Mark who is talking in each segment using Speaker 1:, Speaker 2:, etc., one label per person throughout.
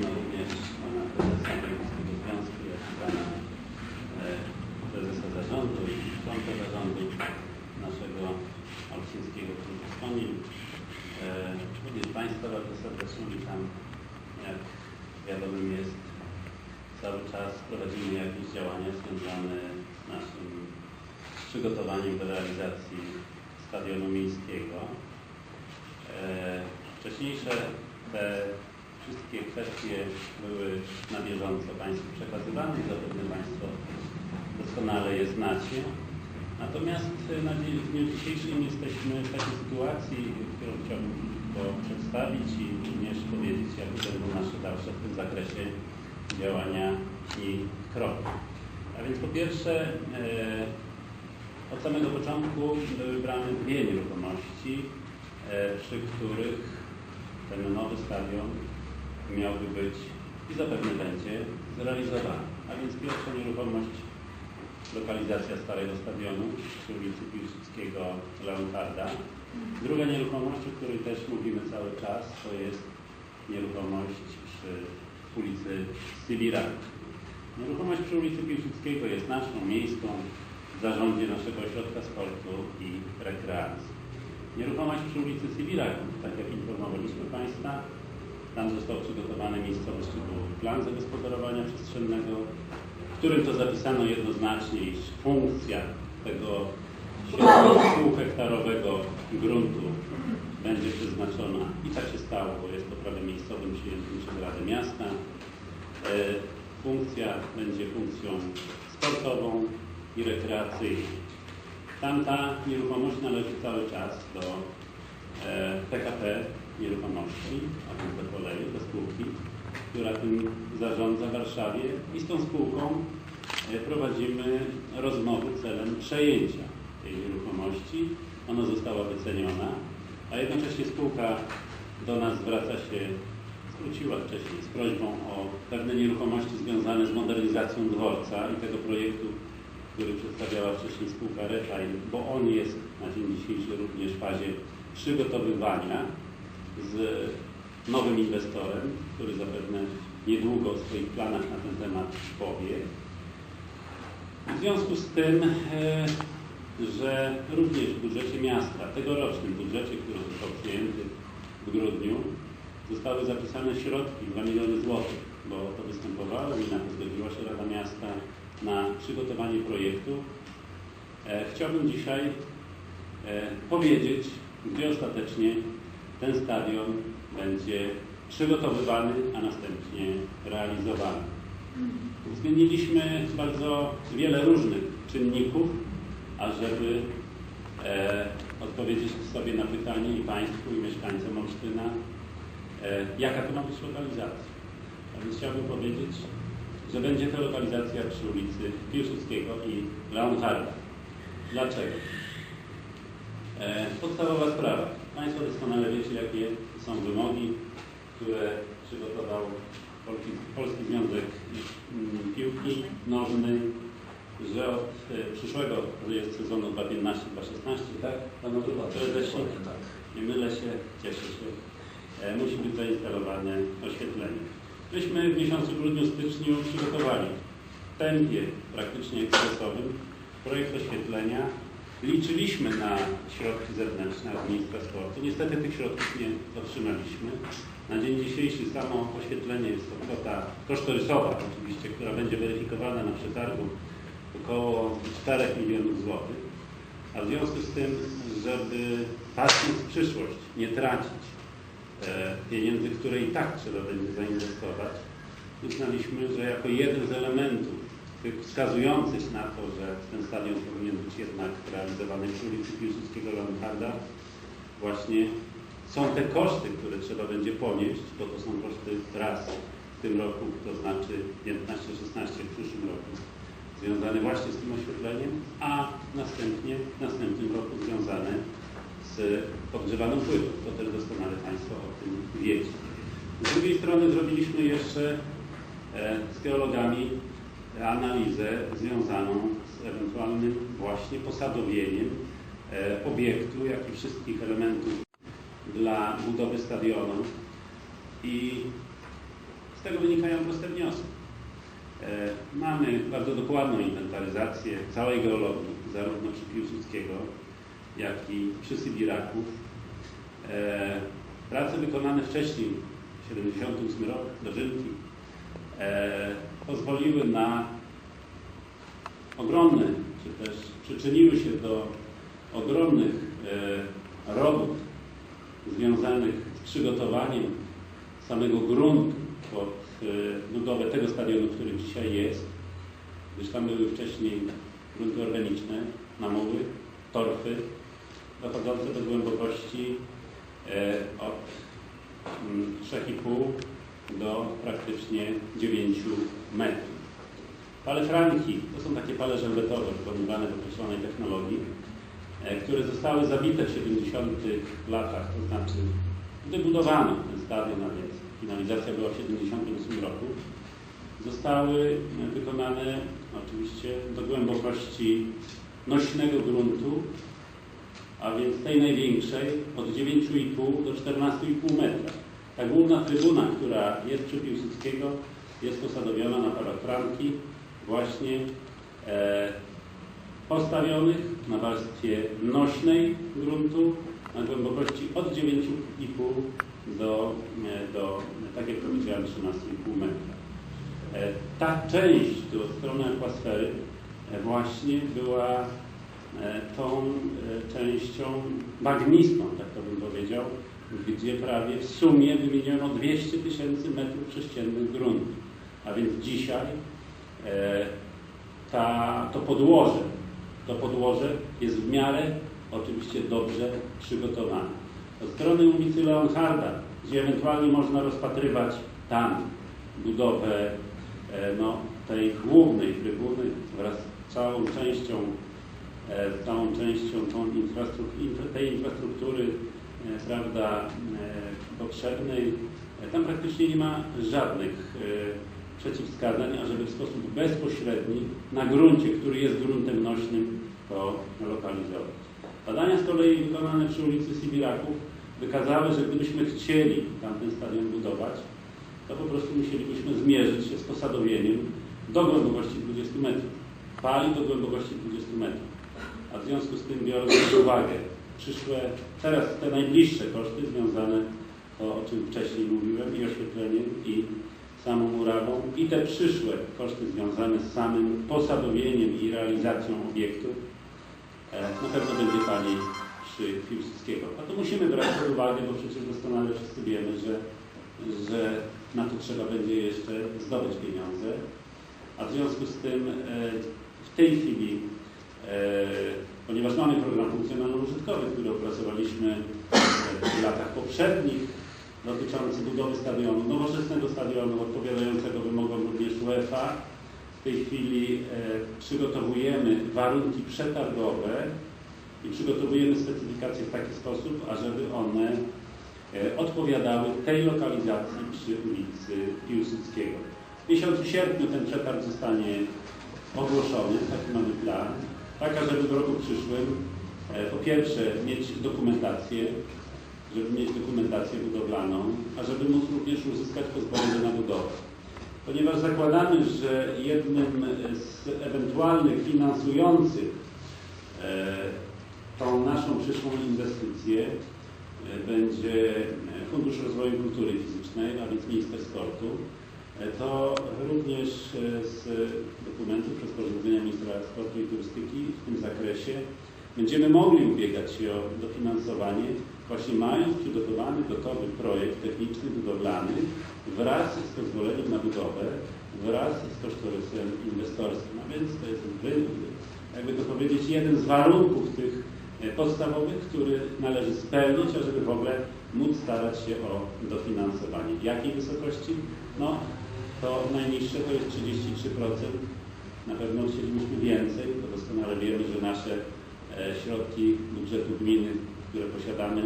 Speaker 1: zarówno również pana prezesa Wojewódzkiego Związku, jak i pana prezesa zarządu i członka zarządu naszego olsztyńskiego klubu wspomnień. Również Państwa bardzo serdecznie witam. Jak wiadomym jest, cały czas prowadzimy jakieś działania związane z naszym przygotowaniem do realizacji stadionu miejskiego. Wcześniejsze te wszystkie kwestie były na bieżąco Państwu przekazywane i zapewne Państwo doskonale je znacie. Natomiast e, na w dniu dzisiejszym jesteśmy w takiej sytuacji, którą chciałbym krótko przedstawić i również powiedzieć, jakie będą nasze dalsze w tym zakresie działania i kroki. A więc po pierwsze, e, od samego początku były brane dwie nieruchomości, e, przy których ten nowy stadion miałby być i zapewne będzie zrealizowany. A więc pierwsza nieruchomość, lokalizacja starego stadionu przy ulicy Piłsudskiego Leonharda. Druga nieruchomość, o której też mówimy cały czas, to jest nieruchomość przy ulicy Sybiraku. Nieruchomość przy ulicy Piłsudskiego jest naszą miejską w zarządzie naszego ośrodka sportu i rekreacji. Nieruchomość przy ulicy Sybiraku, tak jak informowaliśmy Państwa, tam został przygotowany miejscowy szczegółowy plan zagospodarowania przestrzennego, w którym to zapisano jednoznacznie, iż funkcja tego półhektarowego gruntu będzie przeznaczona i tak się stało, bo jest to prawem miejscowym przyjętym przez Radę Miasta. E, Funkcja będzie funkcją sportową i rekreacyjną. Tamta nieruchomość należy cały czas do e, PKP Nieruchomości, a więc do kolei, do spółki, która tym zarządza w Warszawie i z tą spółką e, prowadzimy rozmowy celem przejęcia tej nieruchomości. Ona została wyceniona, a jednocześnie spółka do nas zwraca się, zwróciła wcześniej z prośbą o pewne nieruchomości związane z modernizacją dworca i tego projektu który przedstawiała wcześniej spółka Refine, bo on jest na dzień dzisiejszy również w fazie przygotowywania z nowym inwestorem, który zapewne niedługo w swoich planach na ten temat powie. W związku z tym, e, że również w budżecie miasta, tegorocznym budżecie, który został przyjęty w grudniu, zostały zapisane środki 2 miliony złotych, bo o to występowało i na to zgodziła się Rada Miasta na przygotowanie projektu. E, chciałbym dzisiaj e, powiedzieć, gdzie ostatecznie ten stadion będzie przygotowywany, a następnie realizowany. Uwzględniliśmy bardzo wiele różnych czynników, ażeby e, odpowiedzieć sobie na pytanie i Państwu, i mieszkańcom Olsztyna, e, jaka to ma być lokalizacja. A więc chciałbym powiedzieć, że będzie to lokalizacja przy ulicy Piłsudskiego i Leonharda. Dlaczego? E, podstawowa sprawa. Państwo doskonale wiecie, jakie są wymogi, które przygotował Polski, Polski Związek mm, Piłki Nożnej, że od e, przyszłego, że jest sezonu 2015-2016, tak? Panowie prezesie? Nie mylę się, cieszę się. E, musi być zainstalowane oświetlenie. Myśmy w miesiącu grudniu, styczniu przygotowali w tempie praktycznie ekspresowym projekt oświetlenia. Liczyliśmy na środki zewnętrzne od ministra sportu. Niestety tych środków nie otrzymaliśmy. Na dzień dzisiejszy samo oświetlenie jest to kwota kosztorysowa oczywiście, która będzie weryfikowana na przetargu około 4 milionów złotych. A w związku z tym, żeby patrząc w przyszłość, nie tracić e, pieniędzy, które i tak trzeba będzie zainwestować, uznaliśmy, że jako jeden z elementów tych wskazujących na to, że ten stadion powinien być jednak realizowany przy ulicy Piłsudskiego Leonharda, właśnie są te koszty, które trzeba będzie ponieść, bo to są koszty raz w tym roku, to znaczy 15-16 w przyszłym roku, związane właśnie z tym oświetleniem, a następnie w następnym roku związane z podgrzewaną płytą. To też doskonale Państwo o tym wiecie. Z drugiej strony zrobiliśmy jeszcze e, z geologami analizę związaną z ewentualnym właśnie posadowieniem e, obiektu, jak i wszystkich elementów dla budowy stadionu i Z tego wynikają proste wnioski. E, Mamy bardzo dokładną inwentaryzację całej geologii, zarówno przy Piłsudskiego, jak i przy Sybiraków. E, Prace wykonane wcześniej, w 78 rok, dożynki, e, pozwoliły na ogromne, czy też przyczyniły się do ogromnych e, robót związanych z przygotowaniem samego gruntu pod e, budowę tego stadionu, który dzisiaj jest, gdyż tam były wcześniej grunty organiczne, namuły, torfy, dochodzące do głębokości e, od mm, 3,5 do praktycznie 9 metrów. Pale franki to są takie pale żelbetowe wykonywane w określonej technologii, e, które zostały zabite w 70 latach, to znaczy gdy budowano ten stadion, a więc finalizacja była w 78 roku, zostały e, wykonane oczywiście do głębokości nośnego gruntu, a więc tej największej od 9,5 do 14,5 metra. Ta główna trybuna, która jest przy Piłsudskiego, jest posadowiona na parach franki, właśnie e, postawionych na warstwie nośnej gruntu na głębokości od 9,5 do, e, do, tak jak powiedziałem, 13,5 metra. E, ta część tu od strony akwasfery e, właśnie była e, tą e, częścią bagnistą, tak to bym powiedział, gdzie prawie w sumie wymieniono 200 tysięcy metrów sześciennych gruntu. A więc dzisiaj e, ta, to podłoże, to podłoże jest w miarę oczywiście dobrze przygotowane. Od strony ulicy Leonharda, gdzie ewentualnie można rozpatrywać tam budowę e, no, tej głównej trybuny wraz z całą częścią, e, całą częścią tą infrastruktury, tej infrastruktury prawda, e, potrzebnej. E, Tam praktycznie nie ma żadnych e, przeciwwskazań, ażeby w sposób bezpośredni na gruncie, który jest gruntem nośnym, to lokalizować. Badania z kolei wykonane przy ulicy Sibiraków wykazały, że gdybyśmy chcieli tamten stadion budować, to po prostu musielibyśmy zmierzyć się z posadowieniem do głębokości 20 metrów. Pali do głębokości 20 metrów. A w związku z tym, biorąc pod uwagę przyszłe, teraz te najbliższe koszty związane, to o czym wcześniej mówiłem, i oświetleniem, i samą murawą, i te przyszłe koszty związane z samym posadowieniem i realizacją obiektu, e, na pewno będzie taniej przy Piłsudskiego. A to musimy brać pod uwagę, bo przecież doskonale wszyscy wiemy, że, że na to trzeba będzie jeszcze zdobyć pieniądze. A w związku z tym e, w tej chwili, e, ponieważ mamy program funkcjonalno-użytkowy, który opracowaliśmy e, w latach poprzednich, dotyczący budowy stadionu, nowoczesnego stadionu odpowiadającego wymogom również UEFA, w tej chwili e, przygotowujemy warunki przetargowe i przygotowujemy specyfikacje w taki sposób, ażeby one e, odpowiadały tej lokalizacji przy ulicy Piłsudskiego. W miesiącu sierpniu ten przetarg zostanie ogłoszony, taki mamy plan, tak ażeby w roku przyszłym e, po pierwsze mieć dokumentację, żeby mieć dokumentację budowlaną, a żeby móc również uzyskać pozwolenie na budowę. Ponieważ zakładamy, że jednym z ewentualnych finansujących e, tą naszą przyszłą inwestycję e, będzie Fundusz Rozwoju Kultury Fizycznej, a więc Minister Sportu, to również e, z dokumentów rozporządzenia Ministra Sportu i Turystyki w tym zakresie będziemy mogli ubiegać się o dofinansowanie, właśnie mając przygotowany gotowy projekt techniczny budowlany wraz z pozwoleniem na budowę, wraz z kosztorysem inwestorskim. A więc to jest jakby to powiedzieć, jeden z warunków tych e, podstawowych, który należy spełnić, ażeby w ogóle móc starać się o dofinansowanie. W jakiej wysokości? No, to najniższe to jest 33%. Na pewno chcielibyśmy więcej, bo doskonale wiemy, że nasze e, środki budżetu gminy, które posiadamy,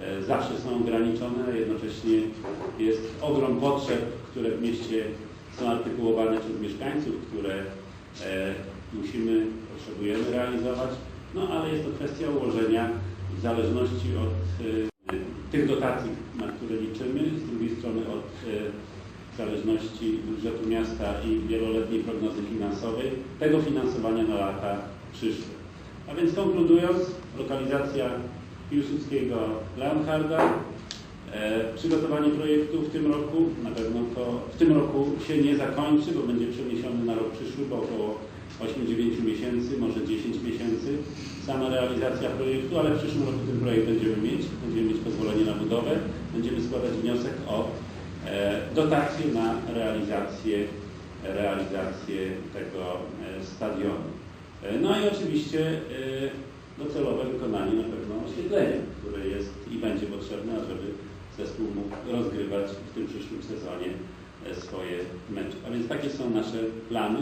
Speaker 1: e, zawsze są ograniczone, a jednocześnie jest ogrom potrzeb, które w mieście są artykułowane przez mieszkańców, które e, musimy, potrzebujemy realizować. No ale jest to kwestia ułożenia w zależności od tych dotacji, na które liczymy, z drugiej strony od zależności budżetu miasta i wieloletniej prognozy finansowej tego finansowania na lata przyszłe. A więc konkludując, lokalizacja Piłsudskiego Leonharda, e, przygotowanie projektu w tym roku, na pewno to w tym roku się nie zakończy, bo będzie przeniesiony na rok przyszły, bo około 8-9 miesięcy, może 10 miesięcy sama realizacja projektu, ale w przyszłym roku ten projekt będziemy mieć, będziemy mieć pozwolenie na budowę, będziemy składać wniosek o e, dotację na realizację, realizację tego e, stadionu. E, No i oczywiście docelowe wykonanie na pewno oświetlenia, które jest i będzie potrzebne, ażeby zespół mógł rozgrywać w tym przyszłym sezonie swoje mecze. A więc takie są nasze plany,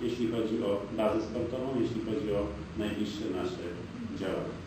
Speaker 1: jeśli chodzi o bazę sportową, jeśli chodzi o najbliższe nasze działania.